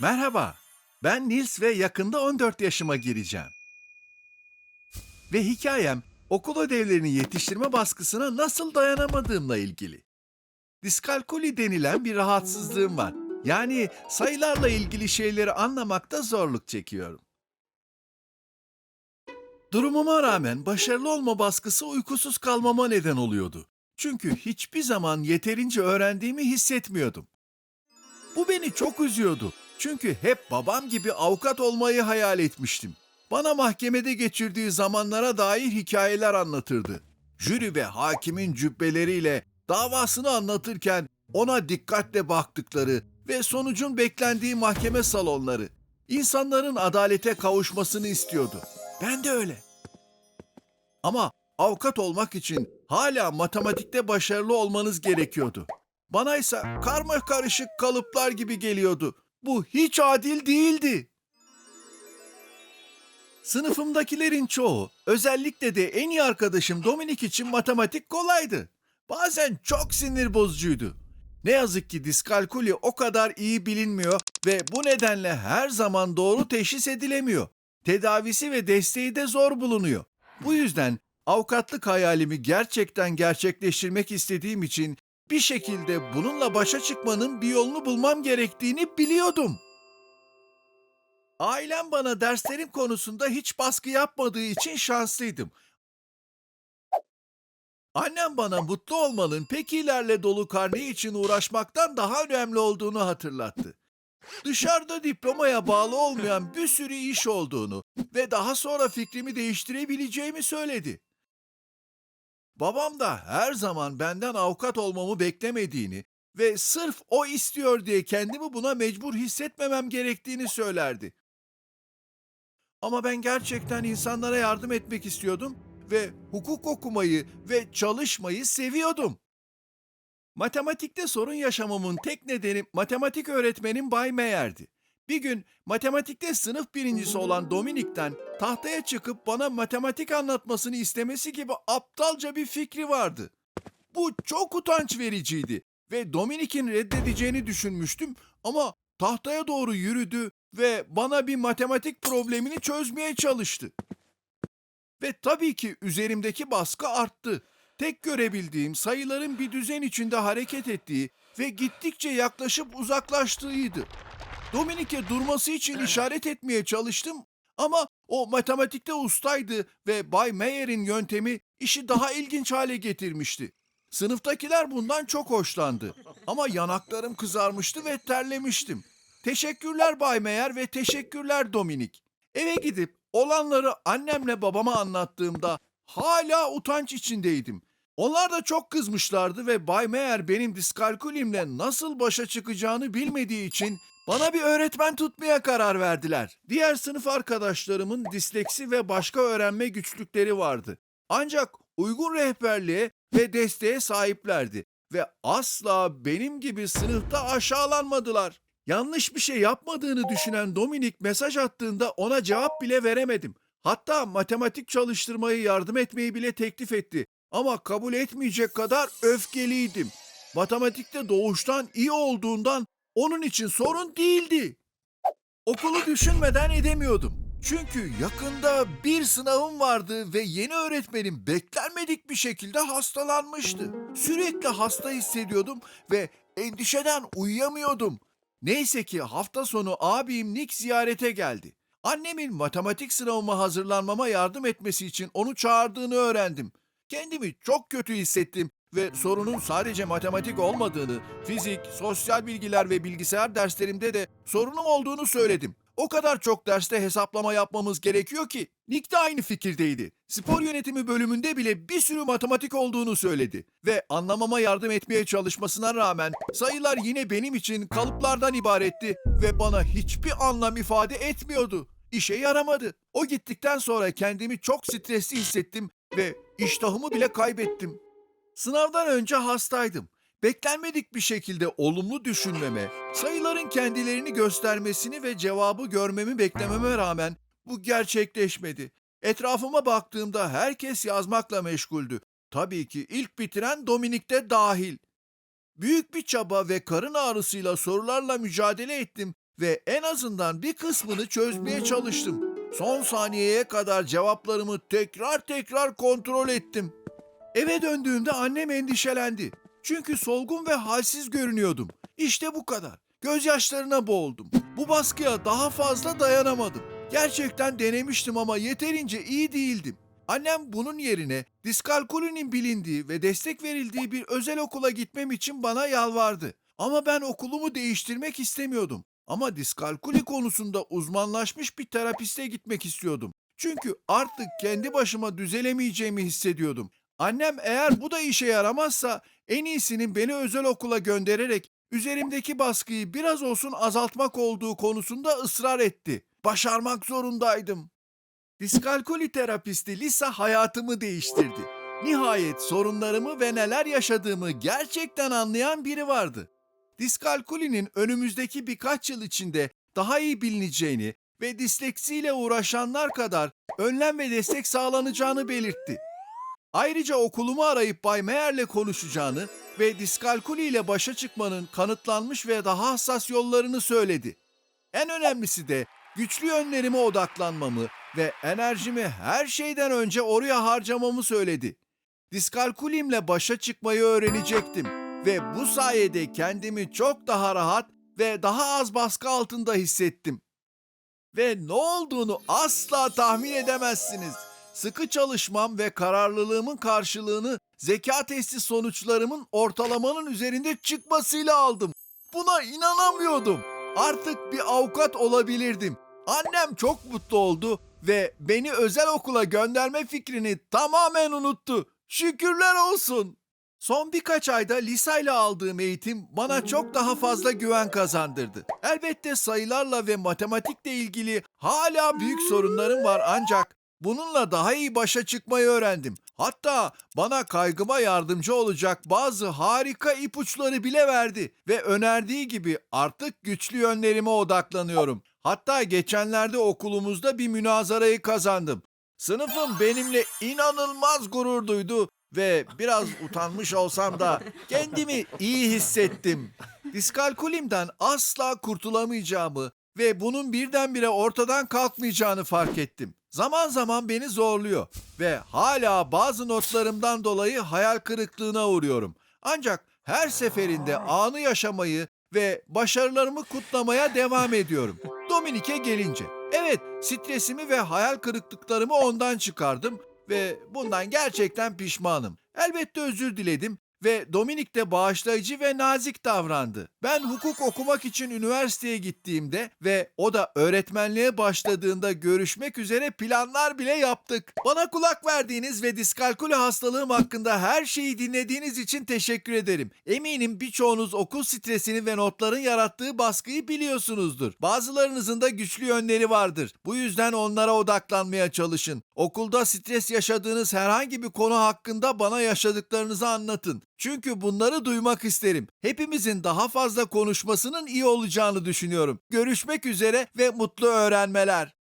Merhaba, ben Nils ve yakında 14 yaşıma gireceğim. Ve hikayem okul ödevlerini yetiştirme baskısına nasıl dayanamadığımla ilgili. Diskalkuli denilen bir rahatsızlığım var. Yani sayılarla ilgili şeyleri anlamakta zorluk çekiyorum. Durumuma rağmen başarılı olma baskısı uykusuz kalmama neden oluyordu. Çünkü hiçbir zaman yeterince öğrendiğimi hissetmiyordum. Bu beni çok üzüyordu. Çünkü hep babam gibi avukat olmayı hayal etmiştim. Bana mahkemede geçirdiği zamanlara dair hikayeler anlatırdı. Jüri ve hakimin cübbeleriyle davasını anlatırken ona dikkatle baktıkları ve sonucun beklendiği mahkeme salonları. İnsanların adalete kavuşmasını istiyordu. Ben de öyle. Ama avukat olmak için hala matematikte başarılı olmanız gerekiyordu. Bana ise karma karışık kalıplar gibi geliyordu. Bu hiç adil değildi. Sınıfımdakilerin çoğu, özellikle de en iyi arkadaşım Dominik için matematik kolaydı. Bazen çok sinir bozucuydu. Ne yazık ki diskalkuli o kadar iyi bilinmiyor ve bu nedenle her zaman doğru teşhis edilemiyor. Tedavisi ve desteği de zor bulunuyor. Bu yüzden avukatlık hayalimi gerçekten gerçekleştirmek istediğim için bir şekilde bununla başa çıkmanın bir yolunu bulmam gerektiğini biliyordum. Ailem bana derslerim konusunda hiç baskı yapmadığı için şanslıydım. Annem bana mutlu olmanın pekilerle dolu karneyi için uğraşmaktan daha önemli olduğunu hatırlattı. Dışarıda diplomaya bağlı olmayan bir sürü iş olduğunu ve daha sonra fikrimi değiştirebileceğimi söyledi. Babam da her zaman benden avukat olmamı beklemediğini ve sırf o istiyor diye kendimi buna mecbur hissetmemem gerektiğini söylerdi. Ama ben gerçekten insanlara yardım etmek istiyordum ve hukuk okumayı ve çalışmayı seviyordum. Matematikte sorun yaşamamın tek nedeni matematik öğretmenim Bay Meyer'di. Bir gün matematikte sınıf birincisi olan Dominik'ten tahtaya çıkıp bana matematik anlatmasını istemesi gibi aptalca bir fikri vardı. Bu çok utanç vericiydi ve Dominik'in reddedeceğini düşünmüştüm ama tahtaya doğru yürüdü ve bana bir matematik problemini çözmeye çalıştı. Ve tabii ki üzerimdeki baskı arttı. Tek görebildiğim sayıların bir düzen içinde hareket ettiği ve gittikçe yaklaşıp uzaklaştığıydı. Dominik'e durması için işaret etmeye çalıştım ama o matematikte ustaydı ve Bay Meyer'in yöntemi işi daha ilginç hale getirmişti. Sınıftakiler bundan çok hoşlandı ama yanaklarım kızarmıştı ve terlemiştim. Teşekkürler Bay Meyer ve teşekkürler Dominik. Eve gidip olanları annemle babama anlattığımda hala utanç içindeydim. Onlar da çok kızmışlardı ve Bay Meyer benim diskalkulimle nasıl başa çıkacağını bilmediği için bana bir öğretmen tutmaya karar verdiler. Diğer sınıf arkadaşlarımın disleksi ve başka öğrenme güçlükleri vardı. Ancak uygun rehberliğe ve desteğe sahiplerdi ve asla benim gibi sınıfta aşağılanmadılar. Yanlış bir şey yapmadığını düşünen Dominik mesaj attığında ona cevap bile veremedim. Hatta matematik çalıştırmayı yardım etmeyi bile teklif etti. Ama kabul etmeyecek kadar öfkeliydim. Matematikte doğuştan iyi olduğundan onun için sorun değildi. Okulu düşünmeden edemiyordum. Çünkü yakında bir sınavım vardı ve yeni öğretmenim beklenmedik bir şekilde hastalanmıştı. Sürekli hasta hissediyordum ve endişeden uyuyamıyordum. Neyse ki hafta sonu abim Nick ziyarete geldi. Annemin matematik sınavıma hazırlanmama yardım etmesi için onu çağırdığını öğrendim. Kendimi çok kötü hissettim ve sorunun sadece matematik olmadığını, fizik, sosyal bilgiler ve bilgisayar derslerimde de sorunum olduğunu söyledim. O kadar çok derste hesaplama yapmamız gerekiyor ki. Nick de aynı fikirdeydi. Spor yönetimi bölümünde bile bir sürü matematik olduğunu söyledi. Ve anlamama yardım etmeye çalışmasına rağmen sayılar yine benim için kalıplardan ibaretti ve bana hiçbir anlam ifade etmiyordu. İşe yaramadı. O gittikten sonra kendimi çok stresli hissettim ve iştahımı bile kaybettim. Sınavdan önce hastaydım. Beklenmedik bir şekilde olumlu düşünmeme, sayıların kendilerini göstermesini ve cevabı görmemi beklememe rağmen bu gerçekleşmedi. Etrafıma baktığımda herkes yazmakla meşguldü. Tabii ki ilk bitiren Dominik de dahil. Büyük bir çaba ve karın ağrısıyla sorularla mücadele ettim ve en azından bir kısmını çözmeye çalıştım. Son saniyeye kadar cevaplarımı tekrar tekrar kontrol ettim. Eve döndüğümde annem endişelendi. Çünkü solgun ve halsiz görünüyordum. İşte bu kadar. Gözyaşlarına boğuldum. Bu baskıya daha fazla dayanamadım. Gerçekten denemiştim ama yeterince iyi değildim. Annem bunun yerine diskalkulinin bilindiği ve destek verildiği bir özel okula gitmem için bana yalvardı. Ama ben okulumu değiştirmek istemiyordum. Ama diskalkuli konusunda uzmanlaşmış bir terapiste gitmek istiyordum. Çünkü artık kendi başıma düzelemeyeceğimi hissediyordum. Annem eğer bu da işe yaramazsa en iyisinin beni özel okula göndererek üzerimdeki baskıyı biraz olsun azaltmak olduğu konusunda ısrar etti. Başarmak zorundaydım. Diskalkuli terapisti Lisa hayatımı değiştirdi. Nihayet sorunlarımı ve neler yaşadığımı gerçekten anlayan biri vardı. Diskalkulinin önümüzdeki birkaç yıl içinde daha iyi bilineceğini ve disleksiyle uğraşanlar kadar önlem ve destek sağlanacağını belirtti. Ayrıca okulumu arayıp Bay Meyer'le konuşacağını ve diskalkuli ile başa çıkmanın kanıtlanmış ve daha hassas yollarını söyledi. En önemlisi de güçlü yönlerime odaklanmamı ve enerjimi her şeyden önce oraya harcamamı söyledi. Diskalkulimle başa çıkmayı öğrenecektim ve bu sayede kendimi çok daha rahat ve daha az baskı altında hissettim. Ve ne olduğunu asla tahmin edemezsiniz. Sıkı çalışmam ve kararlılığımın karşılığını zeka testi sonuçlarımın ortalamanın üzerinde çıkmasıyla aldım. Buna inanamıyordum. Artık bir avukat olabilirdim. Annem çok mutlu oldu ve beni özel okula gönderme fikrini tamamen unuttu. Şükürler olsun. Son birkaç ayda Lisa ile aldığım eğitim bana çok daha fazla güven kazandırdı. Elbette sayılarla ve matematikle ilgili hala büyük sorunlarım var ancak bununla daha iyi başa çıkmayı öğrendim. Hatta bana kaygıma yardımcı olacak bazı harika ipuçları bile verdi ve önerdiği gibi artık güçlü yönlerime odaklanıyorum. Hatta geçenlerde okulumuzda bir münazarayı kazandım. Sınıfım benimle inanılmaz gurur duydu ve biraz utanmış olsam da kendimi iyi hissettim. Diskalkulimden asla kurtulamayacağımı ve bunun birdenbire ortadan kalkmayacağını fark ettim. Zaman zaman beni zorluyor ve hala bazı notlarımdan dolayı hayal kırıklığına uğruyorum. Ancak her seferinde anı yaşamayı ve başarılarımı kutlamaya devam ediyorum. Dominik'e gelince. Evet, stresimi ve hayal kırıklıklarımı ondan çıkardım ve bundan gerçekten pişmanım. Elbette özür diledim ve Dominik de bağışlayıcı ve nazik davrandı. Ben hukuk okumak için üniversiteye gittiğimde ve o da öğretmenliğe başladığında görüşmek üzere planlar bile yaptık. Bana kulak verdiğiniz ve diskalkuli hastalığım hakkında her şeyi dinlediğiniz için teşekkür ederim. Eminim birçoğunuz okul stresini ve notların yarattığı baskıyı biliyorsunuzdur. Bazılarınızın da güçlü yönleri vardır. Bu yüzden onlara odaklanmaya çalışın. Okulda stres yaşadığınız herhangi bir konu hakkında bana yaşadıklarınızı anlatın. Çünkü bunları duymak isterim. Hepimizin daha fazla konuşmasının iyi olacağını düşünüyorum. Görüşmek üzere ve mutlu öğrenmeler.